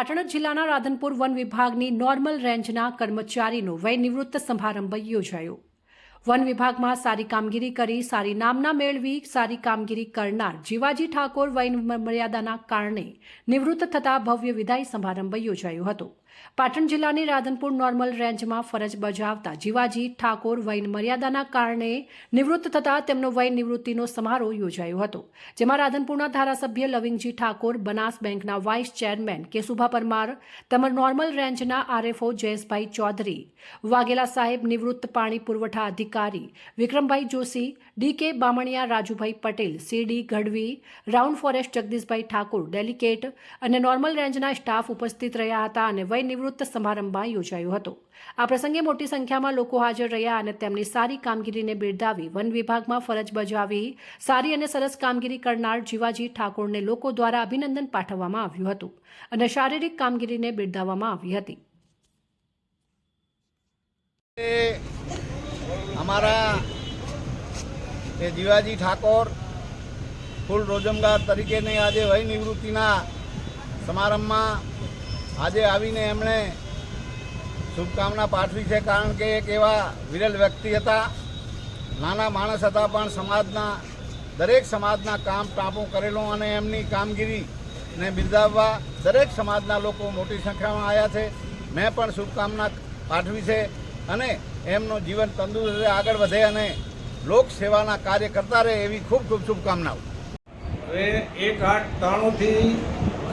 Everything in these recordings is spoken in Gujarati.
પાટણ જિલ્લાના રાધનપુર વન વિભાગની નોર્મલ રેન્જના કર્મચારીનો વય નિવૃત્ત સમારંભ યોજાયો. વન વિભાગમાં સારી કામગીરી કરી, સારી નામના મેળવી, સારી કામગીરી કરનાર જીવાજી ઠાકોર વય મર્યાદાના કારણે નિવૃત્ત થતા ભવ્ય વિદાય સમારંભ યોજાયો હતો. પાટણ જિલ્લાની રાધનપુર નોર્મલ રેન્જમાં ફરજ બજાવતા જીવાજી ઠાકોર વય મર્યાદાના કારણે નિવૃત્ત થતા તેમનો વય નિવૃત્તિનો સમારોહ યોજાયો હતો, જેમાં રાધનપુરના ધારાસભ્ય લવિંગજી ઠાકોર, બનાસ બેંકના વાઇસ ચેરમેન કેશુભા પરમાર, તેમજ નોર્મલ રેન્જના આરએફઓ જયેશભાઈ ચૌધરી, વાઘેલા સાહેબ નિવૃત્ત પાણી પુરવઠા અધિકારી Vikrambhai Joshi, D K Bamaniya, Rajubhai Patel C D Gadhvi, round forest Jagdishbhai Thakor, delicate અને નોર્મલ રેન્જના સ્ટાફ ઉપસ્થિત રહ્યા હતા અને વય નિવૃત્ત સમારંભમાં યોજાયો હતો. આ પ્રસંગે મોટી સંખ્યામાં લોકો હાજર રહ્યા અને તેમની સારી કામગીરીને બિરદાવી વન વિભાગમાં ફરજ બજાવી સારી અને સરસ કામગીરી કરનાર જીવાજી ઠાકોરને લોકો દ્વારા અભિનંદન પાઠવવામાં આવ્યું હતું અને શારીરિક કામગીરીને બિરદાવવામાં આવી હતી એ અમારા એ જીવાજી ઠાકોર ફૂલ રોજમગાર તરીકેની આજે વય નિવૃત્તિના સમારંભમાં આજે આવીને એમણે શુભકામના પાઠવી છે કારણ કે એક એવા વિરલ વ્યક્તિ હતા. નાના માણસ હતા પણ સમાજના, દરેક સમાજના કામ ટાંપું કરેલું અને એમની કામગીરીને બિરદાવવા દરેક સમાજના લોકો મોટી સંખ્યામાં આવ્યા છે. મેં પણ શુભકામના પાઠવી છે. અને એમનું જીવન તંદુરસ્ત આગળ વધે અને લોક સેવાના કાર્ય કરતા રહે એવી ખૂબ ખૂબ શુભકામનાઓ. હવે એક આઠ ત્રાણુંથી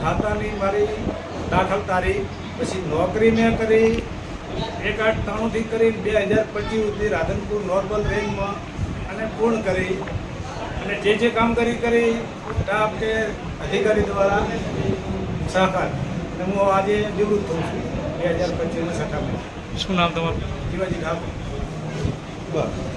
ખાતાની મારી દાખલ તારીખ, પછી નોકરી મેં કરી, એક આઠ ત્રાણુંથી કરી, બે હજાર પચીસ સુધી રાધનપુર નોર્મલ રેન્જમાં અને પૂર્ણ કરી. અને જે જે કામ કરી કરી, સ્ટાફ કે અધિકારી દ્વારા સહકાર. અને હું આજે નિવૃત્ત થઉં છું, બે હજાર પચીસની સઠ્ઠામાં શું નામ તમારું શિવાજી ઠાકોર બસ